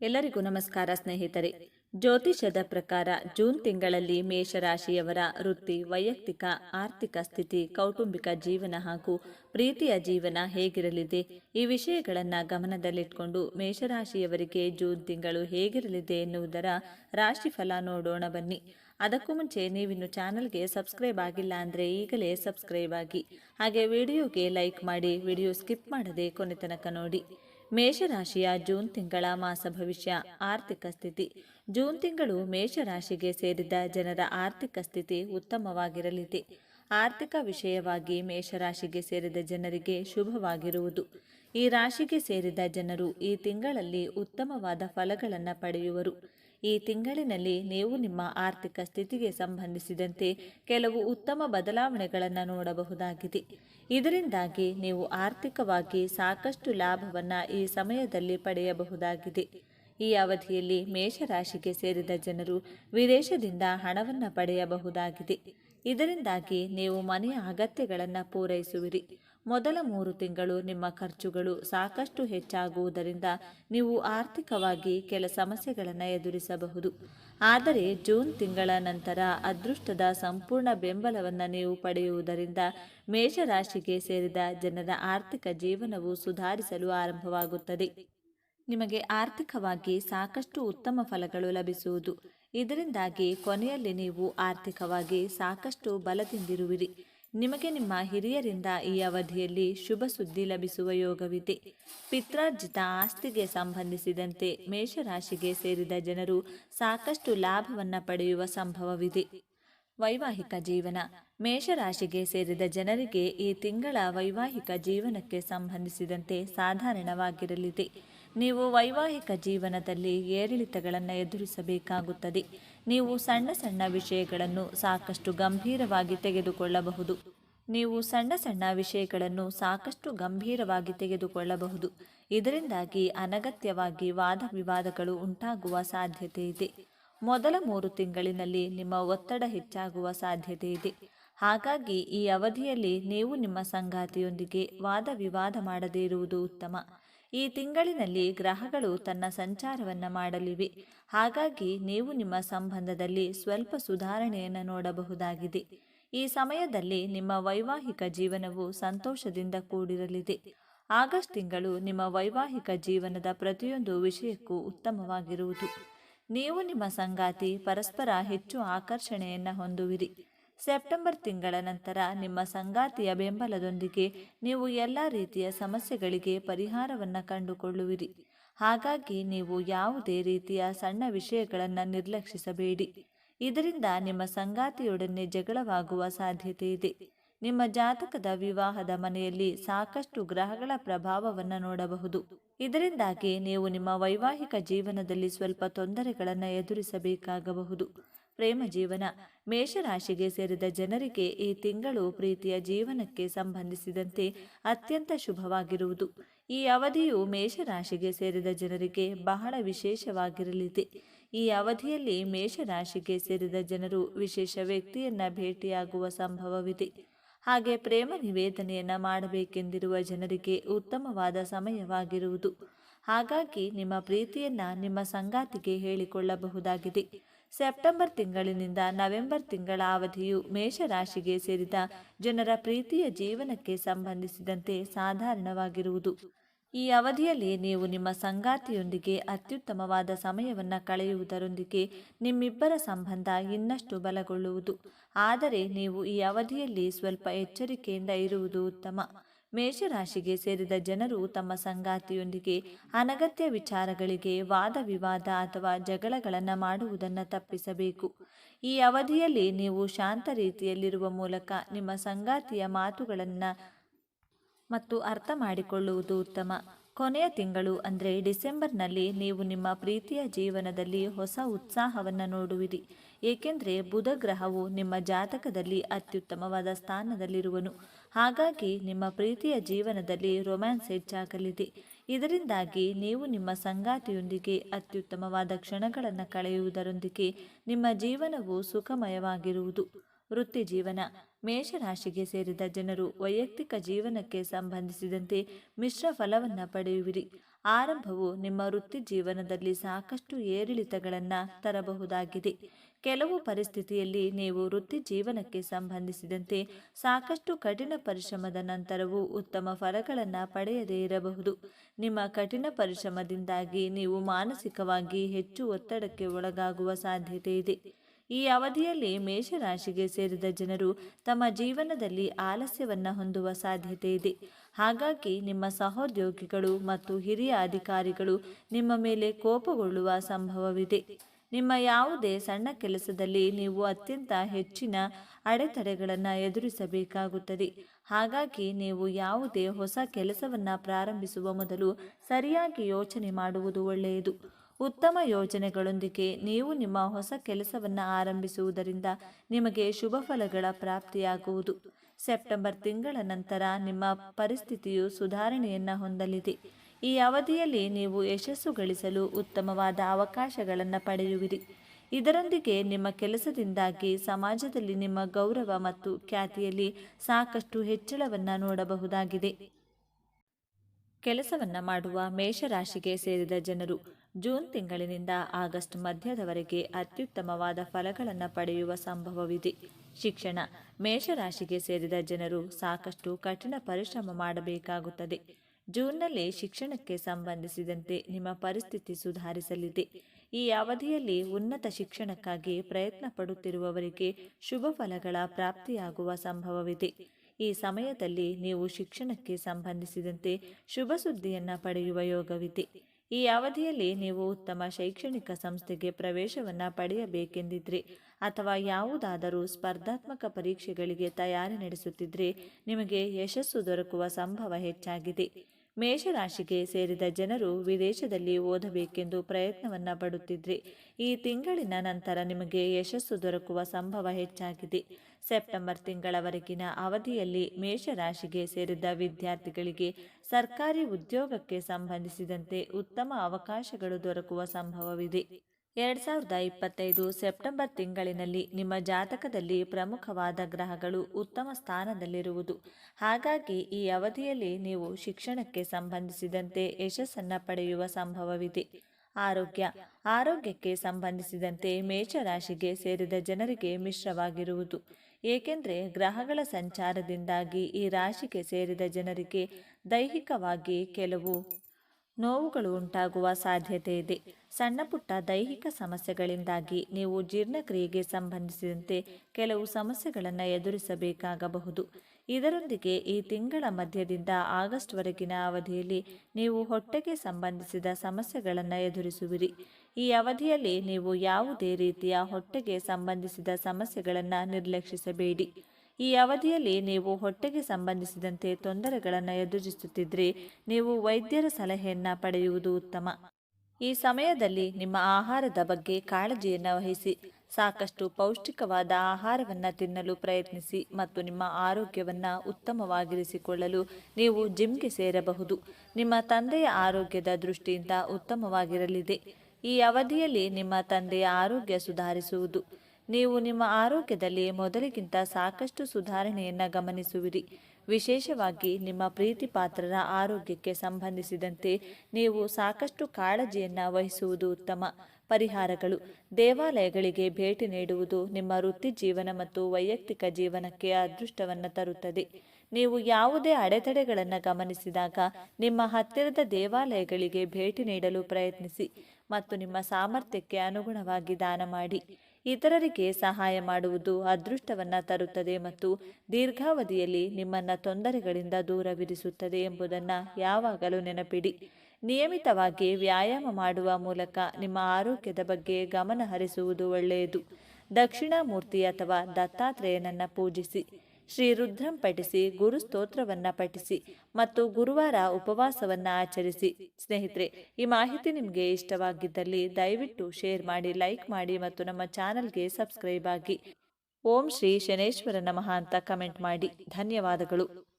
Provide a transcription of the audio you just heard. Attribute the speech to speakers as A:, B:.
A: ಎಲ್ಲರಿಗೂ ನಮಸ್ಕಾರ ಸ್ನೇಹಿತರೆ. ಜ್ಯೋತಿಷದ ಪ್ರಕಾರ ಜೂನ್ ತಿಂಗಳಲ್ಲಿ ಮೇಷರಾಶಿಯವರ ವೃತ್ತಿ, ವೈಯಕ್ತಿಕ, ಆರ್ಥಿಕ ಸ್ಥಿತಿ, ಕೌಟುಂಬಿಕ ಜೀವನ ಹಾಗೂ ಪ್ರೀತಿಯ ಜೀವನ ಹೇಗಿರಲಿದೆ? ಈ ವಿಷಯಗಳನ್ನು ಗಮನದಲ್ಲಿಟ್ಕೊಂಡು ಮೇಷರಾಶಿಯವರಿಗೆ ಜೂನ್ ತಿಂಗಳು ಹೇಗಿರಲಿದೆ ಎನ್ನುವುದರ ರಾಶಿಫಲ ನೋಡೋಣ ಬನ್ನಿ. ಅದಕ್ಕೂ ಮುಂಚೆ ನೀವಿನ್ನು ಚಾನಲ್ಗೆ ಸಬ್ಸ್ಕ್ರೈಬ್ ಆಗಿಲ್ಲ ಅಂದರೆ ಈಗಲೇ ಸಬ್ಸ್ಕ್ರೈಬ್ ಆಗಿ. ಹಾಗೆ ವಿಡಿಯೋಗೆ ಲೈಕ್ ಮಾಡಿ, ವಿಡಿಯೋ ಸ್ಕಿಪ್ ಮಾಡದೆ ಕೊನೆ ತನಕ ನೋಡಿ. ಮೇಷರಾಶಿಯ ಜೂನ್ ತಿಂಗಳ ಮಾಸ ಭವಿಷ್ಯ ಆರ್ಥಿಕ ಸ್ಥಿತಿ. ಜೂನ್ ತಿಂಗಳು ಮೇಷರಾಶಿಗೆ ಸೇರಿದ ಜನರ ಆರ್ಥಿಕ ಸ್ಥಿತಿ ಉತ್ತಮವಾಗಿರಲಿದೆ. ಆರ್ಥಿಕ ವಿಷಯವಾಗಿ ಮೇಷರಾಶಿಗೆ ಸೇರಿದ ಜನರಿಗೆ ಶುಭವಾಗಿರುವುದು. ಈ ರಾಶಿಗೆ ಸೇರಿದ ಜನರು ಈ ತಿಂಗಳಲ್ಲಿ ಉತ್ತಮವಾದ ಫಲಗಳನ್ನು ಪಡೆಯುವರು. ಈ ತಿಂಗಳಿನಲ್ಲಿ ನೀವು ನಿಮ್ಮ ಆರ್ಥಿಕ ಸ್ಥಿತಿಗೆ ಸಂಬಂಧಿಸಿದಂತೆ ಕೆಲವು ಉತ್ತಮ ಬದಲಾವಣೆಗಳನ್ನು ನೋಡಬಹುದಾಗಿದೆ. ಇದರಿಂದಾಗಿ ನೀವು ಆರ್ಥಿಕವಾಗಿ ಸಾಕಷ್ಟು ಲಾಭವನ್ನು ಈ ಸಮಯದಲ್ಲಿ ಪಡೆಯಬಹುದಾಗಿದೆ. ಈ ಅವಧಿಯಲ್ಲಿ ಮೇಷರಾಶಿಗೆ ಸೇರಿದ ಜನರು ವಿದೇಶದಿಂದ ಹಣವನ್ನು ಪಡೆಯಬಹುದಾಗಿದೆ. ಇದರಿಂದಾಗಿ ನೀವು ಮನೆಯ ಅಗತ್ಯಗಳನ್ನು ಪೂರೈಸುವಿರಿ. ಮೊದಲ ಮೂರು ತಿಂಗಳು ನಿಮ್ಮ ಖರ್ಚುಗಳು ಸಾಕಷ್ಟು ಹೆಚ್ಚಾಗುವುದರಿಂದ ನೀವು ಆರ್ಥಿಕವಾಗಿ ಕೆಲ ಸಮಸ್ಯೆಗಳನ್ನು ಎದುರಿಸಬಹುದು. ಆದರೆ ಜೂನ್ ತಿಂಗಳ ನಂತರ ಅದೃಷ್ಟದ ಸಂಪೂರ್ಣ ಬೆಂಬಲವನ್ನು ನೀವು ಪಡೆಯುವುದರಿಂದ ಮೇಷರಾಶಿಗೆ ಸೇರಿದ ಜನರ ಆರ್ಥಿಕ ಜೀವನವು ಸುಧಾರಿಸಲು ಆರಂಭವಾಗುತ್ತದೆ. ನಿಮಗೆ ಆರ್ಥಿಕವಾಗಿ ಸಾಕಷ್ಟು ಉತ್ತಮ ಫಲಗಳು ಲಭಿಸುವುದು. ಇದರಿಂದಾಗಿ ಕೊನೆಯಲ್ಲಿ ನೀವು ಆರ್ಥಿಕವಾಗಿ ಸಾಕಷ್ಟು ಬಲದಿಂದಿರುವಿರಿ. ನಿಮಗೆ ನಿಮ್ಮ ಹಿರಿಯರಿಂದ ಈ ಅವಧಿಯಲ್ಲಿ ಶುಭ ಸುದ್ದಿ ಲಭಿಸುವ ಯೋಗವಿದೆ. ಪಿತ್ರಾರ್ಜಿತ ಆಸ್ತಿಗೆ ಸಂಬಂಧಿಸಿದಂತೆ ಮೇಷರಾಶಿಗೆ ಸೇರಿದ ಜನರು ಸಾಕಷ್ಟು ಲಾಭವನ್ನು ಪಡೆಯುವ ಸಂಭವವಿದೆ. ವೈವಾಹಿಕ ಜೀವನ. ಮೇಷರಾಶಿಗೆ ಸೇರಿದ ಜನರಿಗೆ ಈ ತಿಂಗಳ ವೈವಾಹಿಕ ಜೀವನಕ್ಕೆ ಸಂಬಂಧಿಸಿದಂತೆ ಸಾಧಾರಣವಾಗಿರಲಿದೆ. ನೀವು ವೈವಾಹಿಕ ಜೀವನದಲ್ಲಿ ಏರಿಳಿತಗಳನ್ನು ಎದುರಿಸಬೇಕಾಗುತ್ತದೆ. ನೀವು ಸಣ್ಣ ಸಣ್ಣ ವಿಷಯಗಳನ್ನು ಸಾಕಷ್ಟು ಗಂಭೀರವಾಗಿ ತೆಗೆದುಕೊಳ್ಳಬಹುದು. ನೀವು ಸಣ್ಣ ಸಣ್ಣ ವಿಷಯಗಳನ್ನು ಸಾಕಷ್ಟು ಗಂಭೀರವಾಗಿ ತೆಗೆದುಕೊಳ್ಳಬಹುದು. ಇದರಿಂದಾಗಿ ಅನಗತ್ಯವಾಗಿ ವಾದ ವಿವಾದಗಳು ಉಂಟಾಗುವ ಸಾಧ್ಯತೆ ಇದೆ. ಮೊದಲ ಮೂರು ತಿಂಗಳಿನಲ್ಲಿ ನಿಮ್ಮ ಒತ್ತಡ ಹೆಚ್ಚಾಗುವ ಸಾಧ್ಯತೆ ಇದೆ. ಹಾಗಾಗಿ ಈ ಅವಧಿಯಲ್ಲಿ ನೀವು ನಿಮ್ಮ ಸಂಗಾತಿಯೊಂದಿಗೆ ವಾದ ವಿವಾದ ಮಾಡದೇ ಇರುವುದು ಉತ್ತಮ. ಈ ತಿಂಗಳಿನಲ್ಲಿ ಗ್ರಹಗಳು ತನ್ನ ಸಂಚಾರವನ್ನು ಮಾಡಲಿವೆ. ಹಾಗಾಗಿ ನೀವು ನಿಮ್ಮ ಸಂಬಂಧದಲ್ಲಿ ಸ್ವಲ್ಪ ಸುಧಾರಣೆಯನ್ನು ನೋಡಬಹುದಾಗಿದೆ. ಈ ಸಮಯದಲ್ಲಿ ನಿಮ್ಮ ವೈವಾಹಿಕ ಜೀವನವು ಸಂತೋಷದಿಂದ ಕೂಡಿರಲಿದೆ. ಆಗಸ್ಟ್ ತಿಂಗಳು ನಿಮ್ಮ ವೈವಾಹಿಕ ಜೀವನದ ಪ್ರತಿಯೊಂದು ವಿಷಯಕ್ಕೂ ಉತ್ತಮವಾಗಿರುವುದು. ನೀವು ನಿಮ್ಮ ಸಂಗಾತಿ ಪರಸ್ಪರ ಹೆಚ್ಚು ಆಕರ್ಷಣೆಯನ್ನು ಹೊಂದುವಿರಿ. ಸೆಪ್ಟೆಂಬರ್ ತಿಂಗಳ ನಂತರ ನಿಮ್ಮ ಸಂಗಾತಿಯ ಬೆಂಬಲದೊಂದಿಗೆ ನೀವು ಎಲ್ಲ ರೀತಿಯ ಸಮಸ್ಯೆಗಳಿಗೆ ಪರಿಹಾರವನ್ನು ಕಂಡುಕೊಳ್ಳುವಿರಿ. ಹಾಗಾಗಿ ನೀವು ಯಾವುದೇ ರೀತಿಯ ಸಣ್ಣ ವಿಷಯಗಳನ್ನು ನಿರ್ಲಕ್ಷಿಸಬೇಡಿ. ಇದರಿಂದ ನಿಮ್ಮ ಸಂಗಾತಿಯೊಡನೆ ಜಗಳವಾಗುವ ಸಾಧ್ಯತೆ ಇದೆ. ನಿಮ್ಮ ಜಾತಕದ ವಿವಾಹದ ಮನೆಯಲ್ಲಿ ಸಾಕಷ್ಟು ಗ್ರಹಗಳ ಪ್ರಭಾವವನ್ನು ನೋಡಬಹುದು. ಇದರಿಂದಾಗಿ ನೀವು ನಿಮ್ಮ ವೈವಾಹಿಕ ಜೀವನದಲ್ಲಿ ಸ್ವಲ್ಪ ತೊಂದರೆಗಳನ್ನು ಎದುರಿಸಬೇಕಾಗಬಹುದು. ಪ್ರೇಮ ಜೀವನ. ಮೇಷರಾಶಿಗೆ ಸೇರಿದ ಜನರಿಗೆ ಈ ತಿಂಗಳು ಪ್ರೀತಿಯ ಜೀವನಕ್ಕೆ ಸಂಬಂಧಿಸಿದಂತೆ ಅತ್ಯಂತ ಶುಭವಾಗಿರುವುದು. ಈ ಅವಧಿಯು ಮೇಷರಾಶಿಗೆ ಸೇರಿದ ಜನರಿಗೆ ಬಹಳ ವಿಶೇಷವಾಗಿರಲಿದೆ. ಈ ಅವಧಿಯಲ್ಲಿ ಮೇಷರಾಶಿಗೆ ಸೇರಿದ ಜನರು ವಿಶೇಷ ವ್ಯಕ್ತಿಯನ್ನ ಭೇಟಿಯಾಗುವ ಸಂಭವವಿದೆ. ಹಾಗೆ ಪ್ರೇಮ ನಿವೇದನೆಯನ್ನ ಮಾಡಬೇಕೆಂದಿರುವ ಜನರಿಗೆ ಉತ್ತಮವಾದ ಸಮಯವಾಗಿರುವುದು. ಹಾಗಾಗಿ ನಿಮ್ಮ ಪ್ರೀತಿಯನ್ನ ನಿಮ್ಮ ಸಂಗಾತಿಗೆ ಹೇಳಿಕೊಳ್ಳಬಹುದಾಗಿದೆ. ಸೆಪ್ಟೆಂಬರ್ ತಿಂಗಳಿನಿಂದ ನವೆಂಬರ್ ತಿಂಗಳ ಅವಧಿಯು ಮೇಷರಾಶಿಗೆ ಸೇರಿದ ಜನರ ಪ್ರೀತಿಯ ಜೀವನಕ್ಕೆ ಸಂಬಂಧಿಸಿದಂತೆ ಸಾಧಾರಣವಾಗಿರುವುದು. ಈ ಅವಧಿಯಲ್ಲಿ ನೀವು ನಿಮ್ಮ ಸಂಗಾತಿಯೊಂದಿಗೆ ಅತ್ಯುತ್ತಮವಾದ ಸಮಯವನ್ನು ಕಳೆಯುವುದರೊಂದಿಗೆ ನಿಮ್ಮಿಬ್ಬರ ಸಂಬಂಧ ಇನ್ನಷ್ಟು ಬಲಗೊಳ್ಳುವುದು. ಆದರೆ ನೀವು ಈ ಅವಧಿಯಲ್ಲಿ ಸ್ವಲ್ಪ ಎಚ್ಚರಿಕೆಯಿಂದ ಇರುವುದು ಉತ್ತಮ. ಮೇಷರಾಶಿಗೆ ಸೇರಿದ ಜನರು ತಮ್ಮ ಸಂಗಾತಿಯೊಂದಿಗೆ ಅನಗತ್ಯ ವಿಚಾರಗಳಿಗೆ ವಾದ ವಿವಾದ ಅಥವಾ ಜಗಳಗಳನ್ನು ಮಾಡುವುದನ್ನು ತಪ್ಪಿಸಬೇಕು. ಈ ಅವಧಿಯಲ್ಲಿ ನೀವು ಶಾಂತ ರೀತಿಯಲ್ಲಿರುವ ಮೂಲಕ ನಿಮ್ಮ ಸಂಗಾತಿಯ ಮಾತುಗಳನ್ನು ಮತ್ತು ಅರ್ಥ ಮಾಡಿಕೊಳ್ಳುವುದು ಉತ್ತಮ. ಕೊನೆಯ ತಿಂಗಳು, ಅಂದರೆ ಡಿಸೆಂಬರ್ನಲ್ಲಿ, ನೀವು ನಿಮ್ಮ ಪ್ರೀತಿಯ ಜೀವನದಲ್ಲಿ ಹೊಸ ಉತ್ಸಾಹವನ್ನು ನೋಡುವಿರಿ. ಏಕೆಂದರೆ ಬುಧ ಗ್ರಹವು ನಿಮ್ಮ ಜಾತಕದಲ್ಲಿ ಅತ್ಯುತ್ತಮವಾದ ಸ್ಥಾನದಲ್ಲಿರುವನು. ಹಾಗಾಗಿ ನಿಮ್ಮ ಪ್ರೀತಿಯ ಜೀವನದಲ್ಲಿ ರೊಮ್ಯಾನ್ಸ್ ಹೆಚ್ಚಾಗಲಿದೆ. ಇದರಿಂದಾಗಿ ನೀವು ನಿಮ್ಮ ಸಂಗಾತಿಯೊಂದಿಗೆ ಅತ್ಯುತ್ತಮವಾದ ಕ್ಷಣಗಳನ್ನು ಕಳೆಯುವುದರೊಂದಿಗೆ ನಿಮ್ಮ ಜೀವನವು ಸುಖಮಯವಾಗಿರುವುದು. ವೃತ್ತಿ ಜೀವನ, ಮೇಷರಾಶಿಗೆ ಸೇರಿದ ಜನರು ವೈಯಕ್ತಿಕ ಜೀವನಕ್ಕೆ ಸಂಬಂಧಿಸಿದಂತೆ ಮಿಶ್ರ ಫಲವನ್ನು ಪಡೆಯುವಿರಿ. ಆರಂಭವು ನಿಮ್ಮ ವೃತ್ತಿ ಜೀವನದಲ್ಲಿ ಸಾಕಷ್ಟು ಏರಿಳಿತಗಳನ್ನು ತರಬಹುದಾಗಿದೆ. ಕೆಲವು ಪರಿಸ್ಥಿತಿಯಲ್ಲಿ ನೀವು ವೃತ್ತಿ ಜೀವನಕ್ಕೆ ಸಂಬಂಧಿಸಿದಂತೆ ಸಾಕಷ್ಟು ಕಠಿಣ ಪರಿಶ್ರಮದ ನಂತರವೂ ಉತ್ತಮ ಫಲಗಳನ್ನು ಪಡೆಯದೇ ಇರಬಹುದು. ನಿಮ್ಮ ಕಠಿಣ ಪರಿಶ್ರಮದಿಂದಾಗಿ ನೀವು ಮಾನಸಿಕವಾಗಿ ಹೆಚ್ಚು ಒತ್ತಡಕ್ಕೆ ಒಳಗಾಗುವ ಸಾಧ್ಯತೆ ಇದೆ. ಈ ಅವಧಿಯಲ್ಲಿ ಮೇಷರಾಶಿಗೆ ಸೇರಿದ ಜನರು ತಮ್ಮ ಜೀವನದಲ್ಲಿ ಆಲಸ್ಯವನ್ನು ಹೊಂದುವ ಸಾಧ್ಯತೆ ಇದೆ. ಹಾಗಾಗಿ ನಿಮ್ಮ ಸಹೋದ್ಯೋಗಿಗಳು ಮತ್ತು ಹಿರಿಯ ಅಧಿಕಾರಿಗಳು ನಿಮ್ಮ ಮೇಲೆ ಕೋಪಗೊಳ್ಳುವ ಸಂಭವವಿದೆ. ನಿಮ್ಮ ಯಾವುದೇ ಸಣ್ಣ ಕೆಲಸದಲ್ಲಿ ನೀವು ಅತ್ಯಂತ ಹೆಚ್ಚಿನ ಅಡೆತಡೆಗಳನ್ನು ಎದುರಿಸಬೇಕಾಗುತ್ತದೆ. ಹಾಗಾಗಿ ನೀವು ಯಾವುದೇ ಹೊಸ ಕೆಲಸವನ್ನು ಪ್ರಾರಂಭಿಸುವ ಮೊದಲು ಸರಿಯಾಗಿ ಯೋಚನೆ ಮಾಡುವುದು ಒಳ್ಳೆಯದು. ಉತ್ತಮ ಯೋಜನೆಗಳೊಂದಿಗೆ ನೀವು ನಿಮ್ಮ ಹೊಸ ಕೆಲಸವನ್ನು ಆರಂಭಿಸುವುದರಿಂದ ನಿಮಗೆ ಶುಭ ಫಲಗಳ ಪ್ರಾಪ್ತಿಯಾಗುವುದು. ಸೆಪ್ಟೆಂಬರ್ ತಿಂಗಳ ನಂತರ ನಿಮ್ಮ ಪರಿಸ್ಥಿತಿಯು ಸುಧಾರಣೆಯನ್ನು ಹೊಂದಲಿದೆ. ಈ ಅವಧಿಯಲ್ಲಿ ನೀವು ಯಶಸ್ಸು ಗಳಿಸಲು ಉತ್ತಮವಾದ ಅವಕಾಶಗಳನ್ನು ಪಡೆಯುವಿರಿ. ಇದರೊಂದಿಗೆ ನಿಮ್ಮ ಕೆಲಸದಿಂದಾಗಿ ಸಮಾಜದಲ್ಲಿ ನಿಮ್ಮ ಗೌರವ ಮತ್ತು ಖ್ಯಾತಿಯಲ್ಲಿ ಸಾಕಷ್ಟು ಹೆಚ್ಚಳವನ್ನು ನೋಡಬಹುದಾಗಿದೆ. ಕೆಲಸವನ್ನು ಮಾಡುವ ಮೇಷರಾಶಿಗೆ ಸೇರಿದ ಜನರು ಜೂನ್ ತಿಂಗಳಿನಿಂದ ಆಗಸ್ಟ್ ಮಧ್ಯದವರೆಗೆ ಅತ್ಯುತ್ತಮವಾದ ಫಲಗಳನ್ನು ಪಡೆಯುವ ಸಂಭವವಿದೆ. ಶಿಕ್ಷಣ ಮೇಷರಾಶಿಗೆ ಸೇರಿದ ಜನರು ಸಾಕಷ್ಟು ಕಠಿಣ ಪರಿಶ್ರಮ ಮಾಡಬೇಕಾಗುತ್ತದೆ. ಜೂನ್ನಲ್ಲಿ ಶಿಕ್ಷಣಕ್ಕೆ ಸಂಬಂಧಿಸಿದಂತೆ ನಿಮ್ಮ ಪರಿಸ್ಥಿತಿ ಸುಧಾರಿಸಲಿದೆ. ಈ ಅವಧಿಯಲ್ಲಿ ಉನ್ನತ ಶಿಕ್ಷಣಕ್ಕಾಗಿ ಪ್ರಯತ್ನ ಪಡುತ್ತಿರುವವರಿಗೆ ಶುಭ ಫಲಗಳ ಪ್ರಾಪ್ತಿಯಾಗುವ ಸಂಭವವಿದೆ. ಈ ಸಮಯದಲ್ಲಿ ನೀವು ಶಿಕ್ಷಣಕ್ಕೆ ಸಂಬಂಧಿಸಿದಂತೆ ಶುಭ ಸುದ್ದಿಯನ್ನು ಪಡೆಯುವ ಯೋಗವಿದೆ. ಈ ಅವಧಿಯಲ್ಲಿ ನೀವು ಉತ್ತಮ ಶೈಕ್ಷಣಿಕ ಸಂಸ್ಥೆಗೆ ಪ್ರವೇಶವನ್ನು ಪಡೆಯಬೇಕೆಂದಿದ್ರಿ ಅಥವಾ ಯಾವುದಾದರೂ ಸ್ಪರ್ಧಾತ್ಮಕ ಪರೀಕ್ಷೆಗಳಿಗೆ ತಯಾರಿ ನಡೆಸುತ್ತಿದ್ರೆ ನಿಮಗೆ ಯಶಸ್ಸು ದೊರಕುವ ಸಂಭವ ಹೆಚ್ಚಾಗಿದೆ. ಮೇಷರಾಶಿಗೆ ಸೇರಿದ ಜನರು ವಿದೇಶದಲ್ಲಿ ಓದಬೇಕೆಂದು ಪ್ರಯತ್ನವನ್ನು ಪಡುತ್ತಿದ್ರಿ. ಈ ತಿಂಗಳಿನ ನಂತರ ನಿಮಗೆ ಯಶಸ್ಸು ದೊರಕುವ ಸಂಭವ ಹೆಚ್ಚಾಗಿದೆ. ಸೆಪ್ಟೆಂಬರ್ ತಿಂಗಳವರೆಗಿನ ಅವಧಿಯಲ್ಲಿ ಮೇಷರಾಶಿಗೆ ಸೇರಿದ ವಿದ್ಯಾರ್ಥಿಗಳಿಗೆ ಸರ್ಕಾರಿ ಉದ್ಯೋಗಕ್ಕೆ ಸಂಬಂಧಿಸಿದಂತೆ ಉತ್ತಮ ಅವಕಾಶಗಳು ದೊರಕುವ ಸಂಭವವಿದೆ. ಎರಡ್ ಸಾವಿರದ ಇಪ್ಪತ್ತೈದು ಸೆಪ್ಟೆಂಬರ್ ತಿಂಗಳಿನಲ್ಲಿ ನಿಮ್ಮ ಜಾತಕದಲ್ಲಿ ಪ್ರಮುಖವಾದ ಗ್ರಹಗಳು ಉತ್ತಮ ಸ್ಥಾನದಲ್ಲಿರುವುದು. ಹಾಗಾಗಿ ಈ ಅವಧಿಯಲ್ಲಿ ನೀವು ಶಿಕ್ಷಣಕ್ಕೆ ಸಂಬಂಧಿಸಿದಂತೆ ಯಶಸ್ಸನ್ನು ಪಡೆಯುವ ಸಂಭವವಿದೆ. ಆರೋಗ್ಯ. ಆರೋಗ್ಯಕ್ಕೆ ಸಂಬಂಧಿಸಿದಂತೆ ಮೇಷರಾಶಿಗೆ ಸೇರಿದ ಜನರಿಗೆ ಮಿಶ್ರವಾಗಿರುವುದು. ಏಕೆಂದರೆ ಗ್ರಹಗಳ ಸಂಚಾರದಿಂದಾಗಿ ಈ ರಾಶಿಗೆ ಸೇರಿದ ಜನರಿಗೆ ದೈಹಿಕವಾಗಿ ಕೆಲವು ನೋವುಗಳು ಉಂಟಾಗುವ ಸಾಧ್ಯತೆ ಇದೆ. ಸಣ್ಣ ಪುಟ್ಟ ದೈಹಿಕ ಸಮಸ್ಯೆಗಳಿಂದಾಗಿ ನೀವು ಜೀರ್ಣಕ್ರಿಯೆಗೆ ಸಂಬಂಧಿಸಿದಂತೆ ಕೆಲವು ಸಮಸ್ಯೆಗಳನ್ನು ಎದುರಿಸಬೇಕಾಗಬಹುದು. ಇದರೊಂದಿಗೆ ಈ ತಿಂಗಳ ಮಧ್ಯದಿಂದ ಆಗಸ್ಟ್ ವರೆಗಿನ ಅವಧಿಯಲ್ಲಿ ನೀವು ಹೊಟ್ಟೆಗೆ ಸಂಬಂಧಿಸಿದ ಸಮಸ್ಯೆಗಳನ್ನು ಎದುರಿಸುವಿರಿ. ಈ ಅವಧಿಯಲ್ಲಿ ನೀವು ಯಾವುದೇ ರೀತಿಯ ಹೊಟ್ಟೆಗೆ ಸಂಬಂಧಿಸಿದ ಸಮಸ್ಯೆಗಳನ್ನು ನಿರ್ಲಕ್ಷಿಸಬೇಡಿ. ಈ ಅವಧಿಯಲ್ಲಿ ನೀವು ಹೊಟ್ಟೆಗೆ ಸಂಬಂಧಿಸಿದಂತೆ ತೊಂದರೆಗಳನ್ನು ಎದುರಿಸುತ್ತಿದ್ದರೆ ನೀವು ವೈದ್ಯರ ಸಲಹೆಯನ್ನು ಪಡೆಯುವುದು ಉತ್ತಮ. ಈ ಸಮಯದಲ್ಲಿ ನಿಮ್ಮ ಆಹಾರದ ಬಗ್ಗೆ ಕಾಳಜಿಯನ್ನು ವಹಿಸಿ, ಸಾಕಷ್ಟು ಪೌಷ್ಟಿಕವಾದ ಆಹಾರವನ್ನು ತಿನ್ನಲು ಪ್ರಯತ್ನಿಸಿ ಮತ್ತು ನಿಮ್ಮ ಆರೋಗ್ಯವನ್ನು ಉತ್ತಮವಾಗಿರಿಸಿಕೊಳ್ಳಲು ನೀವು ಜಿಮ್ಗೆ ಸೇರಬಹುದು. ನಿಮ್ಮ ತಂದೆಯ ಆರೋಗ್ಯದ ದೃಷ್ಟಿಯಿಂದ ಉತ್ತಮವಾಗಿರಲಿದೆ. ಈ ಅವಧಿಯಲ್ಲಿ ನಿಮ್ಮ ತಂದೆಯ ಆರೋಗ್ಯ ಸುಧಾರಿಸುವುದು. ನೀವು ನಿಮ್ಮ ಆರೋಗ್ಯದಲ್ಲಿ ಮೊದಲಿಗಿಂತ ಸಾಕಷ್ಟು ಸುಧಾರಣೆಯನ್ನು ಗಮನಿಸುವಿರಿ. ವಿಶೇಷವಾಗಿ ನಿಮ್ಮ ಪ್ರೀತಿ ಪಾತ್ರರ ಆರೋಗ್ಯಕ್ಕೆ ಸಂಬಂಧಿಸಿದಂತೆ ನೀವು ಸಾಕಷ್ಟು ಕಾಳಜಿಯನ್ನು ವಹಿಸುವುದು ಉತ್ತಮ. ಪರಿಹಾರಗಳು. ದೇವಾಲಯಗಳಿಗೆ ಭೇಟಿ ನೀಡುವುದು ನಿಮ್ಮ ವೃತ್ತಿ ಜೀವನ ಮತ್ತು ವೈಯಕ್ತಿಕ ಜೀವನಕ್ಕೆ ಅದೃಷ್ಟವನ್ನು ತರುತ್ತದೆ. ನೀವು ಯಾವುದೇ ಅಡೆತಡೆಗಳನ್ನು ಗಮನಿಸಿದಾಗ ನಿಮ್ಮ ಹತ್ತಿರದ ದೇವಾಲಯಗಳಿಗೆ ಭೇಟಿ ನೀಡಲು ಪ್ರಯತ್ನಿಸಿ ಮತ್ತು ನಿಮ್ಮ ಸಾಮರ್ಥ್ಯಕ್ಕೆ ಅನುಗುಣವಾಗಿ ದಾನ ಮಾಡಿ. ಇತರರಿಗೆ ಸಹಾಯ ಮಾಡುವುದು ಅದೃಷ್ಟವನ್ನು ತರುತ್ತದೆ ಮತ್ತು ದೀರ್ಘಾವಧಿಯಲ್ಲಿ ನಿಮ್ಮನ್ನು ತೊಂದರೆಗಳಿಂದ ದೂರವಿರಿಸುತ್ತದೆ ಎಂಬುದನ್ನು ಯಾವಾಗಲೂ ನೆನಪಿಡಿ. ನಿಯಮಿತವಾಗಿ ವ್ಯಾಯಾಮ ಮಾಡುವ ಮೂಲಕ ನಿಮ್ಮ ಆರೋಗ್ಯದ ಬಗ್ಗೆ ಗಮನ ಹರಿಸುವುದು ಒಳ್ಳೆಯದು. ದಕ್ಷಿಣಾಮೂರ್ತಿ ಅಥವಾ ದತ್ತಾತ್ರೇಯನನ್ನು ಪೂಜಿಸಿ. ಶ್ರೀ ರುದ್ರಂ ಪಠಿಸಿ, ಗುರು ಸ್ತೋತ್ರವನ್ನ ಪಠಿಸಿ ಮತ್ತು ಗುರುವಾರ ಉಪವಾಸವನ್ನ ಆಚರಿಸಿ. ಸ್ನೇಹಿತರೆ, ಈ ಮಾಹಿತಿ ನಿಮಗೆ ಇಷ್ಟವಾಗಿದ್ದಲ್ಲಿ ದಯವಿಟ್ಟು ಶೇರ್ ಮಾಡಿ, ಲೈಕ್ ಮಾಡಿ ಮತ್ತು ನಮ್ಮ ಚಾನಲ್ಗೆ ಸಬ್ಸ್ಕ್ರೈಬ್ ಆಗಿ. ಓಂ ಶ್ರೀ ಶನೇಶ್ವರ ನಮಃ ಅಂತ ಕಮೆಂಟ್ ಮಾಡಿ. ಧನ್ಯವಾದಗಳು.